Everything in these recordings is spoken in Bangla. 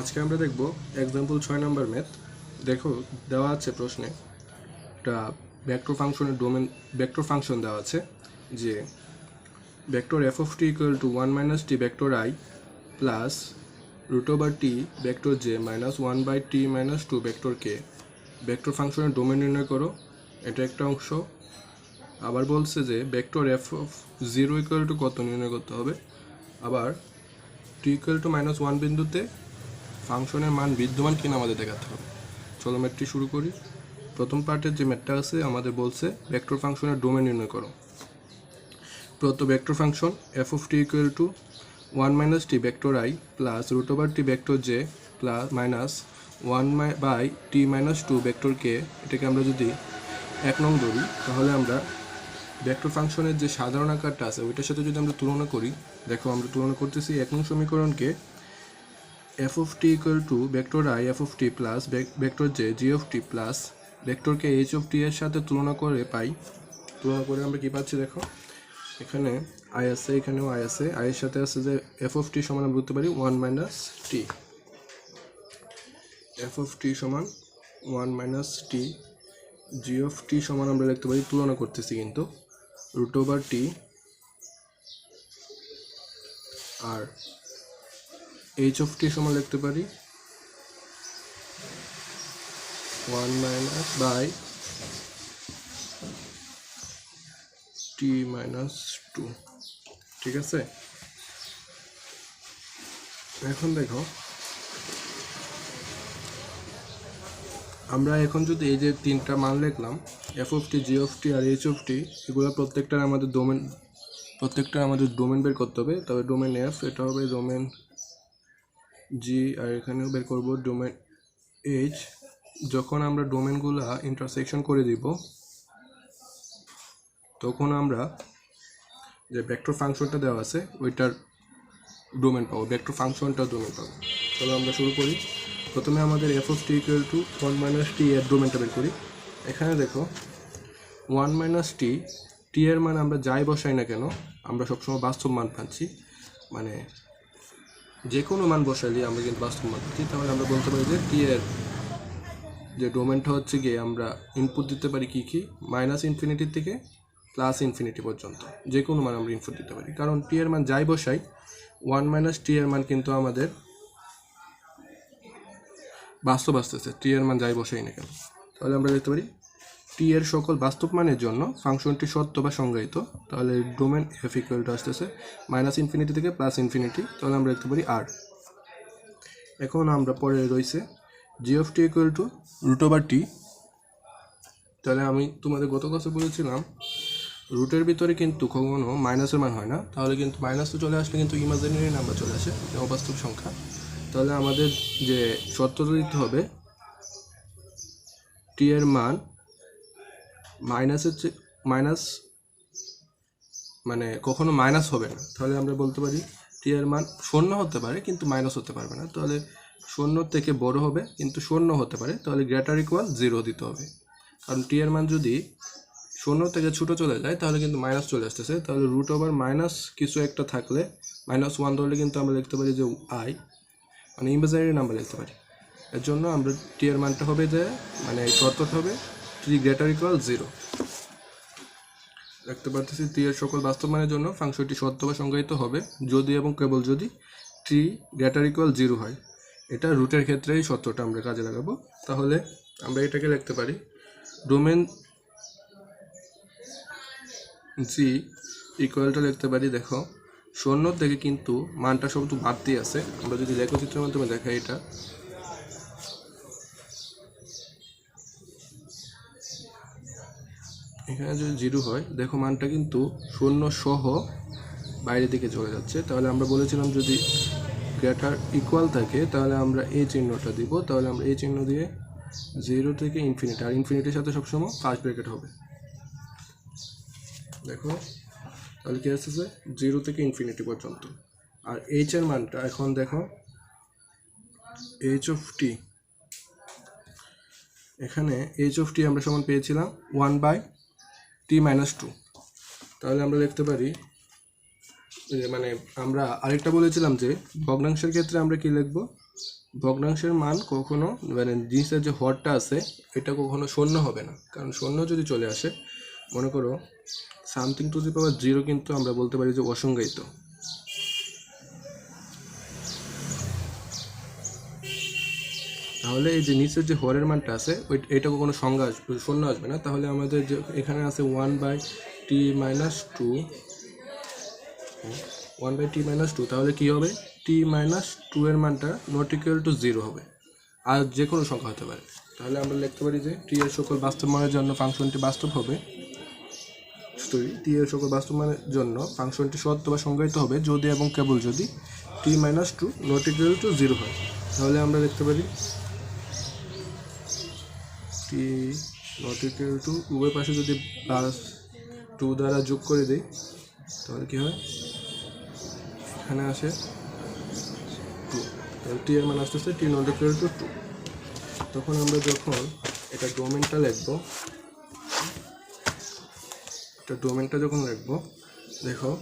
আজকে আমরা দেখব এক্সাম্পল ছয় নম্বর ম্যাথ দেখো, দেওয়া আছে প্রশ্নে। একটা ভেক্টর ফাংশনের ডোমেন ভেক্টর ফাংশন দেওয়া আছে যে vector F of T equal to one minus T vector I plus root over T vector J minus one by T minus two vector K vector ফাংশনের ডোমেন নির্ণয় করো, এটা একটা অংশ। আবার বলছে যে vector F of zero equal to কত নির্ণয় করতে হবে? আবার T equal to minus one বিন্দুতে ফাংশনের মান বিদ্যমান কিনা আমাদের দেখাতে হবে। চলো ম্যাটটি শুরু করি। প্রথম পার্টের যে ম্যাটটা আছে, আমাদের বলছে ভেক্টর ফাংশনের ডোমেন নির্ণয় করো। প্রত vector function F of T equal to one minus T vector I plus root over T vector J plus minus one by T minus two vector K এটাকে আমরা যদি এক নং ধরি, তাহলে আমরা ভেক্টর ফাংশনের যে সাধারণ আকারটা আছে, ওইটার সাথে যদি আমরা তুলনা করি, দেখো আমরা তুলনা করতেছি এক নং সমীকরণকে F of T equal to vector I F of T plus vector J G of T plus ভেক্টরকে এইচ অফ টি এর সাথে তুলনা করে পাই। তুলনা করে আমরা কি পাচ্ছি দেখো? এখানে আই আছে, এখানেও আই আছে। আই এর সাথে আছে যে এফ অফ টি সমান আমরা বলতে পারি one minus T F of T সমান one minus T G of T সমান আমরা লিখতে পারি, তুলনা করতেছি কিন্তু। রুট ওভার টি আর এইচ অফ টি সমান লিখতে পারি। One minus by T minus two ঠিক আছে? এখন দেখো, আমরা এখন যদি এই যে তিনটা মান লিখলাম F of T G of T R H of T এগুলো প্রত্যেকটার আমাদের ডোমেন প্রত্যেকটার আমাদের ডোমেন বের করতে হবে। তবে ডোমেন এফ এটা হবে ডোমেন জি, আর এখানেও বের করব ডোমেন এইচ যখন আমরা ডোমেনগুলো ইন্টারসেকশন করে দিব, তখন আমরা যে ভেক্টর ফাংশনটা দেওয়া আছে, ওইটার ডোমেন পাবো ভেক্টর ফাংশনটার ডোমেন পাবো। চলো আমরা শুরু করি। প্রথমে আমাদের F of T equal to one minus T এর ডোমেনটা বের করি। এখানে দেখো ওয়ান মাইনাস টি টি এর মান আমরা যাই বসাই না কেন, আমরা সবসময় বাস্তব মান পাচ্ছি। মানে যে কোনো মান বসাই বসাইলে আমরা কিন্তু বাস্তব মান পাচ্ছি তাহলে আমরা বলতে পারি যে টি এর যে ডোমেনটা হচ্ছে গিয়ে আমরা ইনপুট দিতে পারি কী কী? মাইনাস ইনফিনিটির থেকে প্লাস ইনফিনিটি পর্যন্ত। যে কোনো মান আমরা ইনপুট দিতে পারি। কারণ টি এর মান যাই বসাই ওয়ান মাইনাস টি এর মান কিন্তু আমাদের বাস্তব আসতেছে। টি এর মান যাই বসাই না কেন? তাহলে আমরা দেখতে পারি টি এর সকল বাস্তব মানের জন্য ফাংশনটি সত্য বা সংজ্ঞায়িত, তাহলে ডোমেন এফ ইকুয়ালটা আসতেছে মাইনাস ইনফিনিটি থেকে প্লাস ইনফিনিটি তাহলে আমরা দেখতে পারি আর এখন আমরা পরে রয়েছে G of T equal to root over T তাহলে আমি তোমাদের গত কথা বলেছিলাম রুটের ভিতরে কিন্তু কখনো মাইনাসের মান হয় না, তাহলে কিন্তু মাইনাস তো চলে আসলে কিন্তু ইমাজিনারি নাম্বার চলে আসে অবাস্তব সংখ্যা। তাহলে আমাদের যে শর্তটা দিতে হবে টি এর মান মাইনাসের চেয়ে মাইনাস মানে কখনো মাইনাস হবে না। তাহলে আমরা বলতে পারি টি এর মান শূন্য হতে পারে, কিন্তু মাইনাস হতে পারবে না। তাহলে শূন্য থেকে বড় হবে, কিন্তু শূন্য হতে পারে। তাহলে গ্রেটার ইকুয়াল জিরো দিতে হবে। কারণ টি এর মান যদি শূন্য থেকে ছোটো চলে যায়, তাহলে কিন্তু মাইনাস চলে আসতেছে। তাহলে রুট ওভার মাইনাস কিছু একটা থাকলে মাইনাস ওয়ান ধরলে কিন্তু আমরা লিখতে পারি যে আই মানে ইমেজারি নাম্বার লিখতে পারি। এর জন্য আমরা টি এর মানটা হবে যে মানে শর্তটা হবে টি গ্রেটার ইকুয়াল জিরো দেখতে পারতেছি টি এর সকল বাস্তব মানের জন্য ফাংশনটি সত্য বা সংজ্ঞায়িত হবে যদি এবং কেবল যদি টি গ্রেটার ইকুয়াল জিরো হয়। এটা রুটের ক্ষেত্রে এই সত্যটা আমরা কাজে লাগাবো। তাহলে আমরা এটাকে লিখতে পারি ডোমেন জি ইকুয়ালটা লিখতে পারি, দেখো শূন্য থেকে কিন্তু মানটা সব তো বাড়তি আছে। আমরা যদি লেখচিত্রের মাধ্যমে দেখাই এটা এখানে যদি জিরো হয়, দেখো মানটা কিন্তু শূন্য সহ বাইরের দিকে চলে যাচ্ছে। তাহলে আমরা বলেছিলাম যদি গ্রেটার ইকুয়াল থাকে, তাহলে আমরা এই চিহ্নটা দিব। তাহলে আমরা এই চিহ্ন দিয়ে জিরো থেকে ইনফিনিটি আর ইনফিনিটির সাথে সবসময় ফার্স্ট ব্র্যাকেট হবে। দেখো, তাহলে কী আসতেছে? জিরো থেকে ইনফিনিটি পর্যন্ত। আর এইচ এর মানটা এখন দেখো এইচ অফ টি এখানে এইচ অফ টি আমরা সমান পেয়েছিলাম one by T minus two তাহলে আমরা লিখতে পারি মানে আমরা আরেকটা বলেছিলাম যে, ভগ্নাংশের ক্ষেত্রে আমরা কি লিখব? ভগ্নাংশের মান কখনো মানে জিনিসের যে হরটা আছে, এটা কখনো শূন্য হবে না। কারণ শূন্য যদি চলে আসে, মনে করো something to the power zero কিন্তু আমরা বলতে পারি যে অসংজ্ঞায়িত। তাহলে এই যে নিচের যে হরের মানটা আছে, ওই এটা কখনো সংজ্ঞা আসবে শূন্য আসবে না? তাহলে আমাদের যে এখানে আছে one by T minus two one by T minus two তাহলে কী হবে? টি মাইনাস টু এর মানটা নট ইকুয়াল টু জিরো হবে। আর যে কোনো সংখ্যা হতে পারে। তাহলে আমরা লিখতে পারি যে টি এর সকল বাস্তব মানের জন্য ফাংশনটি বাস্তব হবে। টি এর সকল বাস্তব মানের জন্য ফাংশনটি সত্য বা সংজ্ঞায়িত হবে যদি এবং কেবল যদি T minus two not equal to zero হয়। তাহলে আমরা দেখতে পারি টি নট ইকুয়াল টু উভয় পাশে যদি প্লাস টু দ্বারা যোগ করে দিই, তাহলে কী হয়? এখানে আসে টু তাহলে টি এর মান আসতে আসতে T not equal to two তখন আমরা যখন এটা ডোমেনটা লিখব, এটা ডোমেনটা যখন লিখব, দেখো,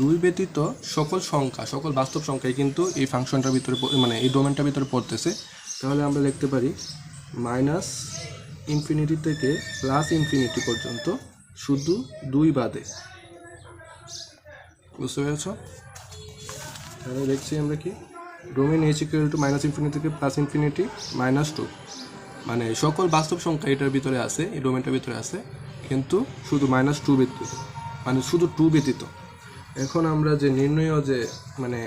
দুই ব্যতীত সকল সংখ্যা, সকল বাস্তব সংখ্যাই কিন্তু এই ফাংশনটার ভিতরে মানে এই ডোমেনটার ভিতরে পড়তেছে। তাহলে আমরা লিখতে পারি মাইনাস ইনফিনিটি থেকে প্লাস ইনফিনিটি পর্যন্ত শুধু দুই বাদে। বুঝতে পেরেছ? তাহলে দেখছি আমরা কি? Domain H equal to minus infinity থেকে প্লাস ইনফিনিটি মাইনাস টু মানে সকল বাস্তব সংখ্যা এটার ভিতরে আছে, এই ডোমেনটার ভিতরে আছে, কিন্তু শুধু মাইনাস টু ব্যতীত। মানে শুধু টু ব্যতীত। এখন আমরা যে নির্ণয় যে মানে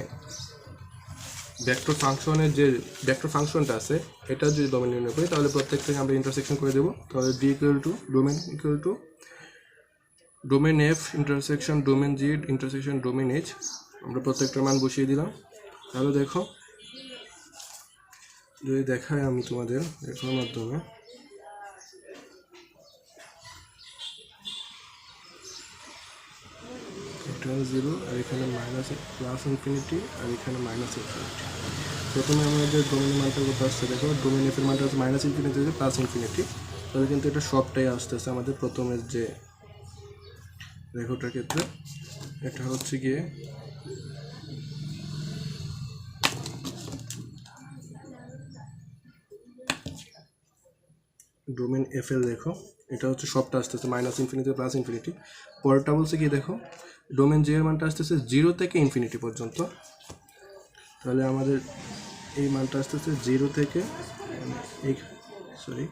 ভেক্টর ফাংশনের যে ভেক্টর ফাংশনটা আছে, এটা যদি ডোমেন নির্ণয় করি, তাহলে প্রত্যেকটাকে আমরা ইন্টারসেকশন করে দেবো। তাহলে D equal to domain equal to domain F intersection domain G intersection domain H আমরা প্রত্যেকটার মান বসিয়ে দিলাম। তাহলে দেখো, যদি দেখায় আমি তোমাদের দেখার মাধ্যমে এটা জিরো আর এখানে মাইনাস প্লাস ইনফিনিটি আর এখানে মাইনাস ইনফিনিটি প্রথমে আমাদের ডোমেনের মানটা কত আসছে, দেখো ডোমেন এফের মানটা হচ্ছে মাইনাস ইনফিনিটি প্লাস ইনফিনিটি তাহলে কিন্তু এটা সবটাই আসতেছে আমাদের প্রথমের যে রেখোটার ক্ষেত্রে। এটা হচ্ছে গিয়ে ডোমেন এফ এল দেখো, এটা হচ্ছে সবটা আসতেছে মাইনাস ইনফিনিটি প্লাস ইনফিনিটি পরেরটা বলছে কি, দেখো ডোমেন জে এর মানটা আসতেছে জিরো থেকে ইনফিনিটি পর্যন্ত। তাহলে আমাদের এই মানটা আসতেছে জিরো থেকে, এই সরি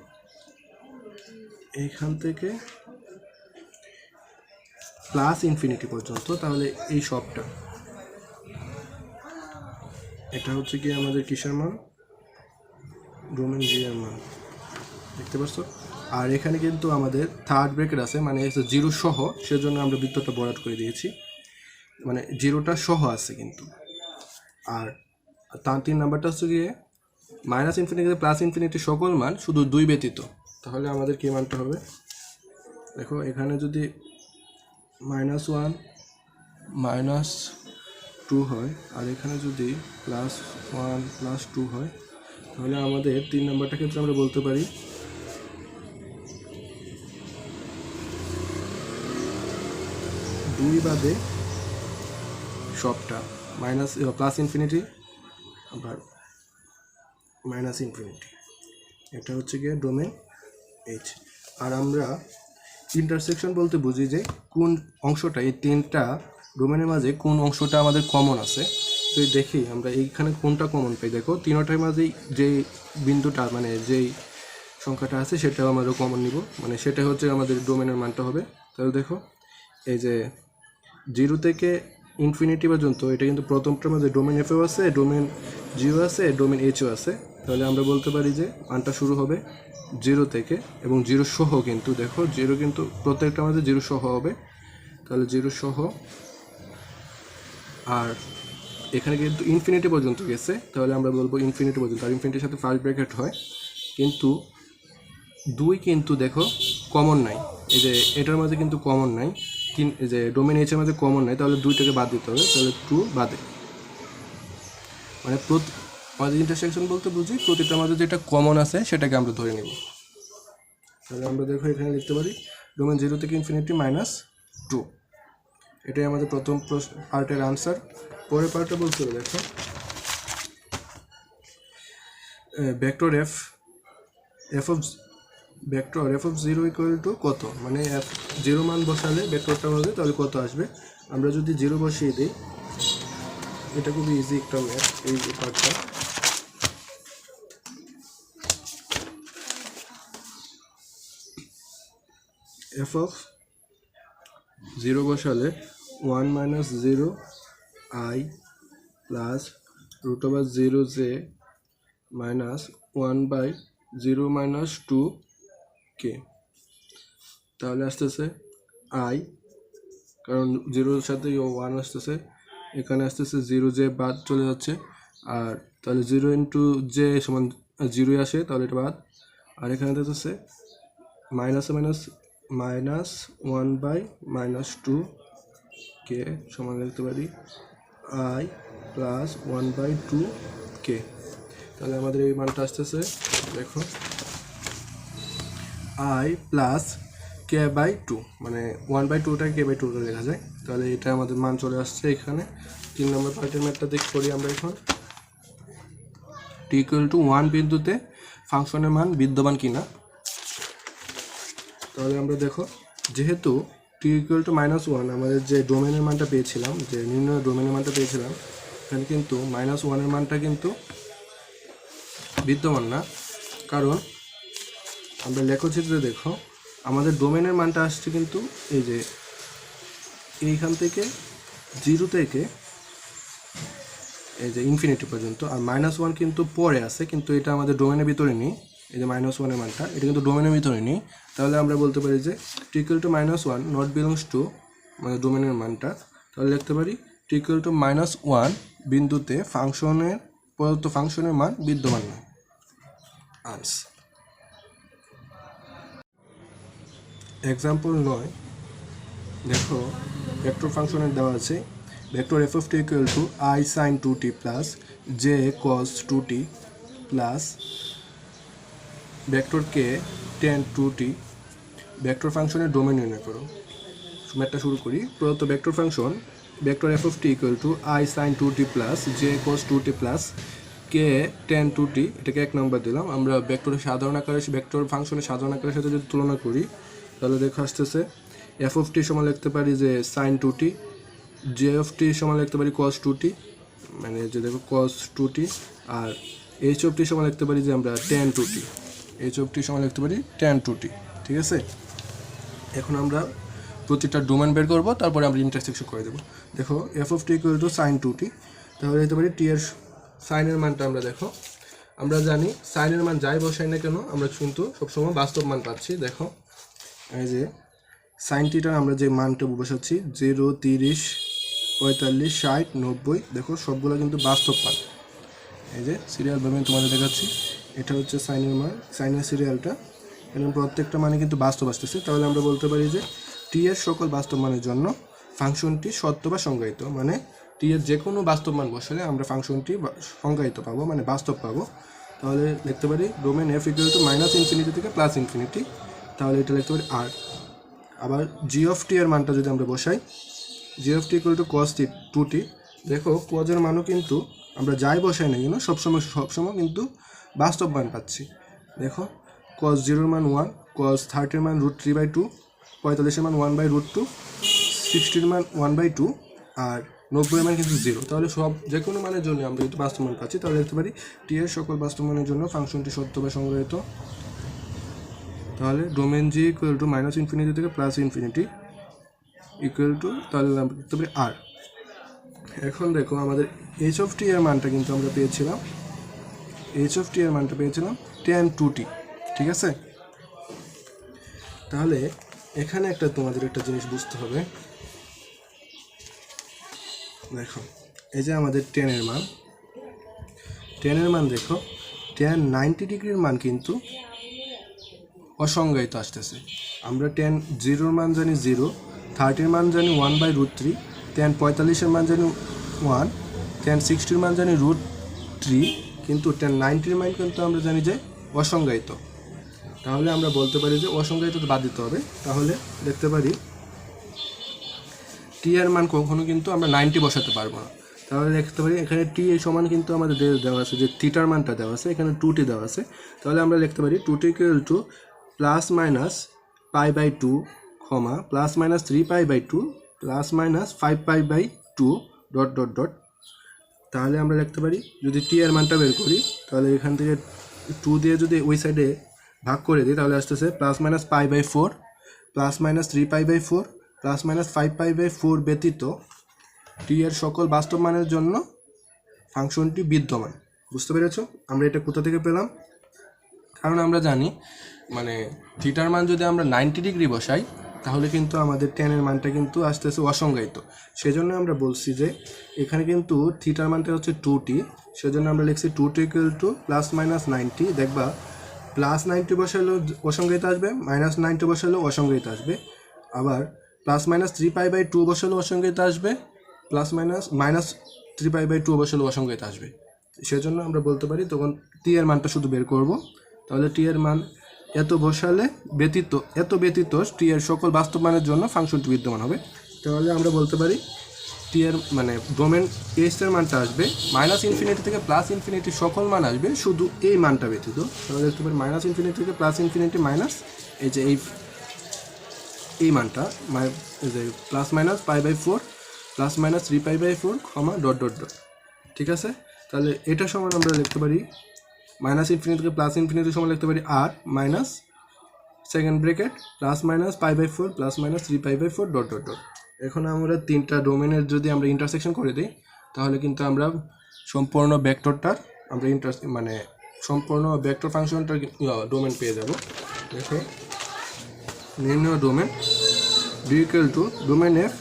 এইখান থেকে প্লাস ইনফিনিটি পর্যন্ত, তাহলে এই সবটা। এটা হচ্ছে কি আমাদের কিসের মান? ডোমেন জি এর মান। দেখতে পাচ্ছ? আর এখানে কিন্তু আমাদের থার্ড ব্রেকেট আছে মানে জিরো সহ, সেজন্য আমরা বৃত্তটা বরাদ করে দিয়েছি। মানে জিরোটা সহ আছে কিন্তু। আর তার তিন নাম্বারটা হচ্ছে গিয়ে মাইনাস ইনফিনিটি প্লাস ইনফিনিটি সকল মান শুধু দুই ব্যতীত। তাহলে আমাদের কী মানটা হবে? দেখো, এখানে যদি মাইনাস ওয়ান মাইনাস টু হয়, আর এখানে যদি প্লাস ওয়ান প্লাস টু হয়, তাহলে আমাদের তিন নাম্বারটা ক্ষেত্রে আমরা বলতে পারি দুই বাদে সবটা। মাইনাস প্লাস ইনফিনিটি, আবার মাইনাস ইনফিনিটি। এটা হচ্ছে গিয়ে ডোমেন এইচ। আর আমরা ইন্টারসেকশন বলতে বুঝি যে কোন অংশটা, এই তিনটা ডোমেনের মাঝে কোন অংশটা আমাদের কমন আছে। তো দেখি, আমরা এইখানে কোনটা কমন পাই। দেখো, তিনটার মাঝেই যে বিন্দুটা মানে যেই সংখ্যাটা আছে, সেটাও আমাদের কমন নিব। মানে সেটা হচ্ছে আমাদের ডোমেনের মানটা হবে। তাহলে দেখো, এই যে জিরো থেকে ইনফিনিটি পর্যন্ত, এটা কিন্তু প্রথমটার মধ্যে ডোমেন এফও আছে, ডোমেন জিরো আছে, ডোমেন এইচও আছে, তাহলে আমরা বলতে পারি যে মানটা শুরু হবে জিরো থেকে এবং জিরো সহ কিন্তু, দেখো জিরো কিন্তু প্রত্যেকটা মধ্যে জিরো সহ হবে, তাহলে জিরো সহ, আর এখানে কিন্তু ইনফিনিটি পর্যন্ত গেছে, তাহলে আমরা বলব ইনফিনিটি পর্যন্ত, আর ইনফিনিটির সাথে ফার্স্ট ব্র্যাকেট হয়, কিন্তু দুই কিন্তু দেখো কমন নাই, এই যে এটার মাঝে কিন্তু কমন নাই তিন যে ডোমেন এইচের মধ্যে কমন নাই, তাহলে দুইটাকে বাদ দিতে হবে, তাহলে টু বাদে। মানে প্রতি, আমাদের ইন্টারসেকশন বলতে বুঝি প্রতিটার মধ্যে যেটা কমন আছে সেটাকে আমরা ধরে নেব। তাহলে আমরা দেখো এখানে লিখতে পারি ডোমেন জিরো থেকে ইনফিনিটি মাইনাস টু এটাই আমাদের প্রথম পার্টের আনসার পরের পার্টটা বলতে হবে, দেখো। Vector F F of vector F of zero equal to কত? মানে এফ জিরো মান বসালে ভেক্টরটা হবে, তাহলে কত আসবে? আমরা যদি জিরো বসিয়ে দিই, এটা খুবই ইজি একটা ম্যাথ এই পার্টটা এফ অফ জিরো বসালে one minus zero I plus root over zero J minus one by zero minus two K? তাহলে আসতেছে আই কারণ জিরোর সাথে ওয়ান আসতেছে, এখানে আসতেছে জিরো জে বাদ চলে যাচ্ছে, আর তাহলে জিরো ইন্টু জে সমান জিরোই আসে, তাহলে এটা বাদ। আর এখানে আসতেছে minus minus minus one by minus two K সমান লিখতে পারি I plus one by two K. তাহলে আমাদের এই মানটা আসতেছে, দেখো। I plus K by two মানে ওয়ান বাই টুটা কে বাই টুটা লেখা যায়। তাহলে এটা আমাদের মান চলে আসছে এখানে। তিন নম্বর পার্টের ম্যাথটা দেখ করি আমরা এখন। টি ইকুয়াল টু ওয়ান বিন্দুতে ফাংশনের মান বিদ্যমান কিনা। তাহলে আমরা দেখো, যেহেতু T equal to minus one আমাদের যে ডোমেনের মানটা পেয়েছিলাম, যে নির্ণয় ডোমেনের মানটা পেয়েছিলাম, এখানে কিন্তু মাইনাস ওয়ানের মানটা কিন্তু বিদ্যমান না। কারণ আমরা লেখচিত্রে দেখো, আমাদের ডোমেনের মানটা আসছে কিন্তু এই যে এইখান থেকে জিরো থেকে এই যে ইনফিনিটি পর্যন্ত, আর মাইনাস ওয়ান কিন্তু পরে আছে, কিন্তু এটা আমাদের ডোমেনের ভিতরে নেই। এই যে মাইনাস ওয়ানের মানটা, এটা কিন্তু ডোমেনের ভিতরে নেই। তাহলে আমরা বলতে পারি যে T equal to minus one not belongs to মানে ডোমেনের মানটা। তাহলে লিখতে পারি টিকল টু মাইনাস ওয়ান বিন্দুতে ফাংশনের প্রদত্ত ফাংশনের মান বিদ্যমান নয়। আনস এক্সাম্পল নয় দেখো ভেক্টর ফাংশনের দেওয়া আছে। Vector F of T equal to I sine two T plus J cos two T plus vector K tan two T vector ফাংশনের ডোমেন নির্ণয় করো। ম্যাথটা শুরু করি। প্রদত্ত vector function vector F of T equal to I sine two T plus J cos two T plus K tan two T এটাকে এক নম্বর দিলাম। আমরা ভেক্টরের সাধারণ আকারের ভেক্টর ফাংশনের সাধারণ আকারের সাথে যদি তুলনা করি তাহলে দেখো আসতেছে। এফ অফ টি সমান লিখতে পারি যে sine two T J of T সমান লিখতে পারি কস টু টি মানে যে দেখো কস টু টি আর এইচ অফ টি সমান লিখতে পারি যে আমরা tan two T H of T সমান লিখতে পারি টেন টু টি ঠিক আছে? এখন আমরা প্রতিটা ডোমেন বের করব, তারপরে আমরা ইন্টারসেকশন করে দেবো। দেখো f of t equal to sine two t তাহলে লিখতে পারি টি এর সাইনের মানটা আমরা দেখো। আমরা জানি সাইনের মান যাই বসাই না কেন, আমরা কিন্তু সবসময় বাস্তব মান পাচ্ছি। দেখো এই যে সাইন টিটার আমরা যে মানটা বসাচ্ছি জিরো তিরিশ, পঁয়তাল্লিশ, ষাট, নব্বই, দেখো সবগুলো কিন্তু বাস্তব মান। এই যে সিরিয়ালভাবে আমি তোমাদের দেখাচ্ছি, এটা হচ্ছে সাইনের মান সাইনের সিরিয়ালটা এবং প্রত্যেকটা মানে কিন্তু বাস্তব আসতেছে। তাহলে আমরা বলতে পারি যে টি এর সকল বাস্তব মানের জন্য ফাংশনটি সত্য বা সংজ্ঞায়িত মানে টি এর যে কোনো বাস্তব মান বসালে আমরা ফাংশনটি সংজ্ঞায়িত পাবো মানে বাস্তব পাবো। তাহলে দেখতে পারি domain f equal to minus infinity থেকে প্লাস ইনফিনিটি তাহলে এটা লিখতে পারি আর আবার জি অফ টি এর মানটা যদি আমরা বসাই g of t equal to cos t two t দেখো কজের মানও কিন্তু আমরা যাই বসাই না কেন, সবসময় সবসময় কিন্তু বাস্তব মান পাচ্ছি। দেখো কস জিরোর মান ওয়ান কস থার্টির মান রুট থ্রি বাই টু পঁয়তাল্লিশের মান ওয়ান বাই রুট টু সিক্সটির মান ওয়ান বাই টু আর নব্বই মান কিন্তু জিরো তাহলে সব যে কোনো মানের জন্য আমরা কিন্তু বাস্তব মান পাচ্ছি। তাহলে দেখতে পারি টি এর সকল বাস্তব মানের জন্য ফাংশনটি সত্য বা সংগ্রহিত তাহলে domain g equal to minus infinity থেকে প্লাস ইনফিনিটি ইকুয়াল টু তাহলে লিখতে পারি আর এখন দেখো আমাদের এইচ অফ টি এর মানটা কিন্তু আমরা পেয়েছিলাম। এইচ অফ টি এর মানটা পেয়েছিলাম টেন টু টি ঠিক আছে? তাহলে এখানে একটা তোমাদের একটা জিনিস বুঝতে হবে। দেখো, এই যে আমাদের টেনের মান। টেনের মান দেখো টেন নাইনটি ডিগ্রির মান কিন্তু অসংজ্ঞায়িত আসতেছে। আমরা টেন জিরোর মান জানি জিরো থার্টির মান জানি one by root three ten পঁয়তাল্লিশের মান জানি ওয়ান টেন সিক্সটির মান জানি রুট থ্রি কিন্তু টেন নাইনটির মান কিন্তু আমরা জানি যে অসংজ্ঞায়িত। তাহলে আমরা বলতে পারি যে অসংজ্ঞায়িত বাদ দিতে হবে। তাহলে দেখতে পারি টি এর মান কখনো কিন্তু আমরা নাইনটি বসাতে পারব না। তাহলে লিখতে পারি এখানে টি এই সমান কিন্তু আমাদের দেওয়া আছে যে থিটার মানটা দেওয়া আছে, এখানে টু টি দেওয়া আছে। তাহলে আমরা লিখতে পারি two t equal to plus minus pi by two comma plus minus three pi by two plus minus five pi by two dot dot dot তাহলে আমরা লিখতে পারি, যদি টি এর মানটা বের করি, তাহলে এখান থেকে টু দিয়ে যদি ওই সাইডে ভাগ করে দিই, তাহলে আসতেছে plus minus pi by four plus minus three pi by four plus minus five pi by four ব্যতীত টি এর সকল বাস্তব মানের জন্য ফাংশনটি বিদ্যমান। বুঝতে পেরেছ? আমরা এটা কোথা থেকে পেলাম? কারণ আমরা জানি মানে থিটার মান যদি আমরা নাইনটি ডিগ্রি বসাই, তাহলে কিন্তু আমাদের টেনের মানটা কিন্তু আসতেছে অসংজ্ঞায়িত। সেজন্য আমরা বলছি যে এখানে কিন্তু থিটার মানটা হচ্ছে টু টি সেজন্য আমরা লিখছি two t equal to plus minus ninety দেখবা প্লাস নাইনটি বসালেও অসংজ্ঞায়িত আসবে মাইনাস নাইনটি বসালেও অসংজ্ঞায়িত আসবে। আবার plus minus three pi by two বসালেও অসংজ্ঞায়িত আসবে plus minus minus three pi by two বসালেও অসংজ্ঞায়িত আসবে। সেজন্য আমরা বলতে পারি, তখন টি এর মানটা শুধু বের করব। তাহলে টি এর মান এত বসালে ব্যতীত, এত ব্যতীত টি এর সকল বাস্তব মানের জন্য ফাংশনটি বিদ্যমান হবে। তাহলে আমরা বলতে পারি টি এর মানে ডোমেন এস এর মানটা আসবে, মাইনাস ইনফিনিটি থেকে প্লাস ইনফিনিটি সকল মান আসবে, শুধু এই মানটা ব্যতীত। তাহলে দেখতে পারি মাইনাস ইনফিনিটি থেকে প্লাস ইনফিনিটি মাইনাস এই যে এই এই মানটা যে plus minus pi by four, plus minus three pi by four comma dot dot dot. ঠিক আছে? তাহলে এটা সমান আমরা লিখতে পারি মাইনাস ইনফিনিটি থেকে প্লাস ইনফিনিটি সমান লিখতে পারি আর minus second bracket plus minus pi by four plus minus three pi by four dot dot dot. এখন আমরা তিনটা ডোমেনের যদি আমরা ইন্টারসেকশন করে দিই, তাহলে কিন্তু আমরা সম্পূর্ণ ভেক্টরটার আমরা ইন্টার মানে সম্পূর্ণ ভেক্টর ফাংশনটার ডোমেন পেয়ে যাব। দেখো নির্ণয় domain D equal to domain f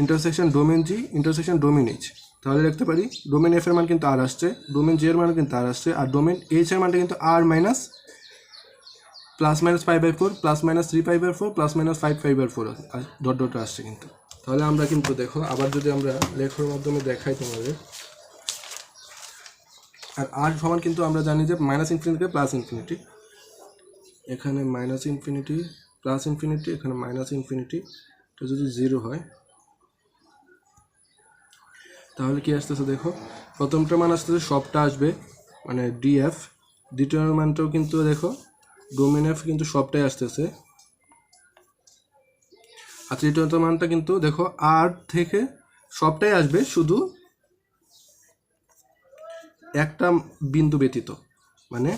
intersection domain g intersection domain h তাহলে লিখতে পারি ডোমেন এফ এর মান কিন্তু আর আসছে ডোমেন জি এর মান কিন্তু আর আসছে, আর ডোমেন এইচ এর মানটা কিন্তু আর minus plus minus five by four plus minus three five by four plus minus five five by four dot dot আসছে কিন্তু। তাহলে আমরা কিন্তু দেখো, আবার যদি আমরা লেখার মাধ্যমে দেখাই তোমাদের, আর আর সমান কিন্তু আমরা জানি যে মাইনাস ইনফিনিটি প্লাস ইনফিনিটি এখানে মাইনাস ইনফিনিটি প্লাস ইনফিনিটি এখানে মাইনাস ইনফিনিটি এটা যদি জিরো হয় তাহলে কি আসতেছে দেখো? প্রথমটা মান আসতেছে সবটা আসবে মানে ডিএফ দ্বিতীয় মানটাও কিন্তু দেখো ডোমেন এফ কিন্তু সবটাই আসতেছে। আর তৃতীয়ত মানটা কিন্তু দেখো আর থেকে সবটাই আসবে, শুধু একটা বিন্দু ব্যতীত। মানে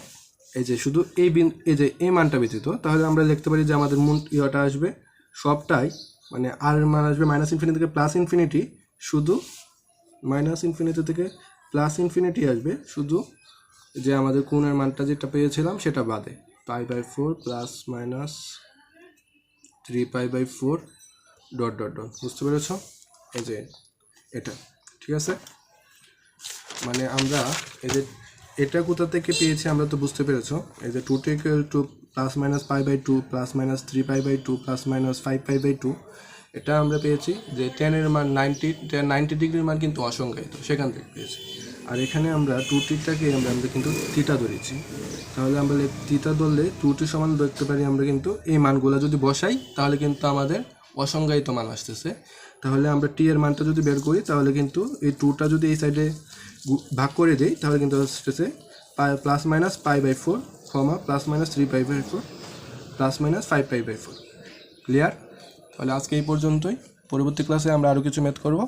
এই যে শুধু এই বিন, এই যে এই মানটা ব্যতীত। তাহলে আমরা লিখতে পারি যে আমাদের মূল ইয়েটা আসবে, সবটাই মানে আর মান আসবে মাইনাস ইনফিনিটি থেকে প্লাস ইনফিনিটি শুধু মাইনাস ইনফিনিটি থেকে প্লাস ইনফিনিটি আসবে শুধু যে আমাদের কোণের মানটা যেটা পেয়েছিলাম সেটা বাদে। Pi by four plus minus three pi by four dot dot dot. বুঝতে পেরেছ? এই যে এটা, ঠিক আছে? মানে আমরা এই যে এটা কোথা থেকে পেয়েছি আমরা তো বুঝতে পেরেছ? এই যে two t equal to plus minus pi by two plus minus three pi by two plus minus five pi by two এটা আমরা পেয়েছি যে টেনের মান নাইনটি টেন নাইনটি ডিগ্রির মান কিন্তু অসংজ্ঞায়িত সেখান থেকে পেয়েছি। আর এখানে আমরা টু টিটাকে আমরা আমরা কিন্তু তিতা ধরেছি। তাহলে আমরা তিতা ধরলে টু টি সমান দেখতে পারি আমরা কিন্তু এই মানগুলো যদি বসাই, তাহলে কিন্তু আমাদের অসংজ্ঞায়িত মান আসতেছে। তাহলে আমরা টি এর মানটা যদি বের করি, তাহলে কিন্তু এই টুটা যদি এই সাইডে ভাগ করে দিই, তাহলে কিন্তু আসতেছে plus minus pi by four comma plus minus three pi by four plus minus five pi by four clear তাহলে আজকে এই পর্যন্তই। পরবর্তী ক্লাসে আমরা আরও কিছু ম্যাথ করব।